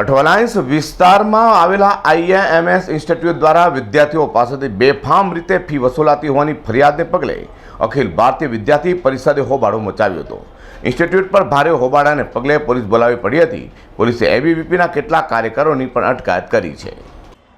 અઠવાલાઇન્સ વિસ્તારમાં આવેલા આઈએએમએસ ઇન્સ્ટિટ્યૂટ દ્વારા વિદ્યાર્થીઓ પાસેથી બેફામ રીતે ફી વસૂલાતી હોવાની ફરિયાદને પગલે અખિલ ભારતીય વિદ્યાર્થી પરિષદે હોબાળો મચાવ્યો હતો. ઇન્સ્ટિટ્યૂટ પર ભારે હોબાળાને પગલે પોલીસ બોલાવી પડી હતી. પોલીસે એબીવીપીના કેટલાક કાર્યકરોની પણ અટકાયત કરી છે.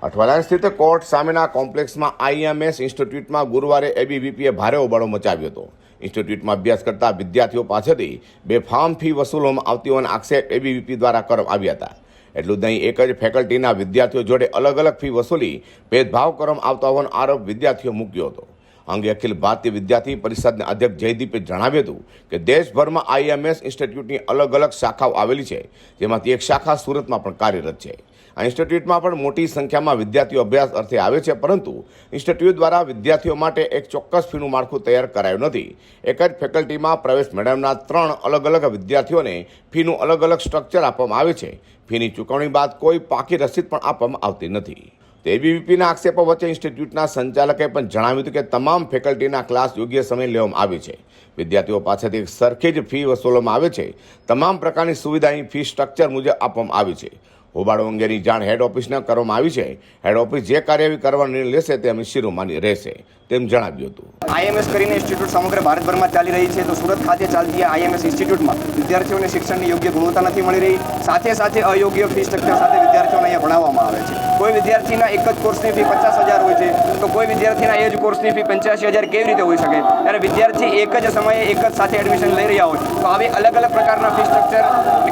અઠવાલાઇન્સ સ્થિત કોર્ટ સામેના કોમ્પ્લેક્સમાં આઈએમએસ ઇન્સ્ટિટ્યૂટમાં ગુરુવારે એબીવીપીએ ભારે હોબાળો મચાવ્યો હતો. ઇન્સ્ટિટ્યૂટમાં અભ્યાસ કરતા વિદ્યાર્થીઓ પાસેથી બેફામ ફી વસૂલવામાં આવતી હોવાના આક્ષેપ એબીવીપી દ્વારા કરવામાં આવ્યા હતા. એટલું જ નહીં, એક જ ફેકલ્ટીના વિદ્યાર્થીઓ જોડે અલગ અલગ ફી વસૂલી ભેદભાવ કરવામાં આવતા હોવાનો આરોપ વિદ્યાર્થીઓ મૂક્યો હતો. અંગે અખિલ ભારતીય વિદ્યાર્થી પરિષદના અધ્યક્ષ જયદીપે જણાવ્યું હતું કે દેશભરમાં આઈએમએસ ઇન્સ્ટિટ્યૂટની અલગ અલગ શાખાઓ આવેલી છે, જેમાંથી એક શાખા સુરતમાં પણ કાર્યરત છે. આ ઇન્સ્ટિટ્યૂટમાં પણ મોટી સંખ્યામાં વિદ્યાર્થીઓ અભ્યાસ અર્થે આવે છે, પરંતુ ઇન્સ્ટિટ્યૂટ દ્વારા વિદ્યાર્થીઓ માટે એક ચોક્કસ ફીનું માળખું તૈયાર કરાયું નથી. એક જ ફેકલ્ટીમાં પ્રવેશ મેળવનાર ત્રણ અલગ અલગ વિદ્યાર્થીઓને ફીનું અલગ અલગ સ્ટ્રક્ચર આપવામાં આવે છે. ફીની ચૂકવણી બાદ કોઈ પાકી રસીદ પણ આપવામાં આવતી નથી. તો એબીવીપીના આક્ષેપો વચ્ચે ઇન્સ્ટિટ્યૂટના સંચાલકે પણ જણાવ્યું હતું કે તમામ ફેકલ્ટીના ક્લાસ યોગ્ય સમયે લેવામાં આવે છે. વિદ્યાર્થીઓ પાસેથી સરખી જ ફી વસૂલવામાં આવે છે. તમામ પ્રકારની સુવિધા અહીં ફી સ્ટ્રક્ચર મુજબ આપવામાં આવી છે. હોબાળો અંગેની જાણ હેડ ઓફિસને કરવામાં આવી છે. હેડ ઓફિસ જે કાર્યવાહી કરવાનો લેશે તે અમે શિરોમાની રહેશે, તેમ જણાવ્યું હતું. આઈએમએસ કરીને ઇન્સ્ટિટ્યૂટ સમગ્ર ભારતભરમાં ચાલી રહી છે. તો સુરત ખાતે ચાલતી આઈએમએસ ઇન્સ્ટિટ્યૂટમાં વિદ્યાર્થીઓને શિક્ષણની યોગ્ય ગુણવત્તા નથી મળી રહી. સાથે સાથે અયોગ્ય ફી સ્ટ્રક્ચર સાથે વિદ્યાર્થીઓને અહીંયા ભણાવવામાં આવે છે. કોઈ વિદ્યાર્થીના એક જ કોર્સની ફી પચાસ હજાર હોય છે, તો કોઈ વિદ્યાર્થીના એ જ કોર્સની ફી પંચ્યાસી હજાર કેવી રીતે હોઈ શકે? ત્યારે વિદ્યાર્થી એક જ સમયે એક જ સાથે એડમિશન લઈ રહ્યા હોય, તો આવી અલગ અલગ પ્રકારના ફી સ્ટ્રક્ચર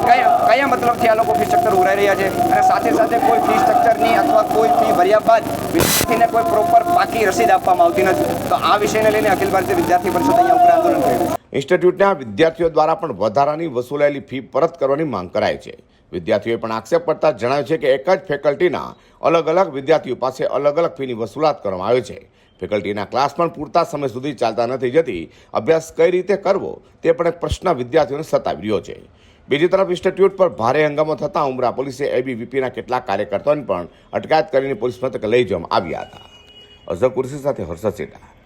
કયા કયા મતલબથી આ લોકો ફી સ્ટ્રક્ચર ઉઘરાઈ રહ્યા છે? અને સાથે સાથે કોઈ ફી સ્ટ્રક્ચરની અથવા કોઈ ફી ભર્યા બાદ વિદ્યાર્થીને કોઈ પ્રોપર પાકી રસીદ આપવામાં આવતી નથી. તો આ વિષયને લઈને અખિલ ભારતીય વિદ્યાર્થી પરિષદ અહીંયા ઉપર આંદોલન કર્યું. ઇન્સ્ટિટ્યૂટના વિદ્યાર્થીઓ દ્વારા પણ વધારાની વસૂલાયેલી ફી પરત કરવાની માંગ કરાઈ છે. વિદ્યાર્થીઓએ પણ આક્ષેપ કરતા જણાવ્યું છે કે એક જ ફેકલ્ટીના અલગ અલગ વિદ્યાર્થીઓ પાસે અલગ અલગ ફીની વસૂલાત કરવામાં આવે છે. ફેકલ્ટીના ક્લાસ પણ પૂરતા સમય સુધી ચાલતા નથી જતી. અભ્યાસ કઈ રીતે કરવો તે પણ એક પ્રશ્ન વિદ્યાર્થીઓને સતાવી રહ્યો છે. બીજી તરફ ઇન્સ્ટિટ્યૂટ પર ભારે હંગામો થતાં ઉમરા પોલીસે એબીવીપીના કેટલાક કાર્યકર્તાઓને પણ અટકાયત કરીને પોલીસ મથકે લઈ જવામાં આવ્યા હતા. અઝર કુર્સી સાથે હર્ષદ સેઠા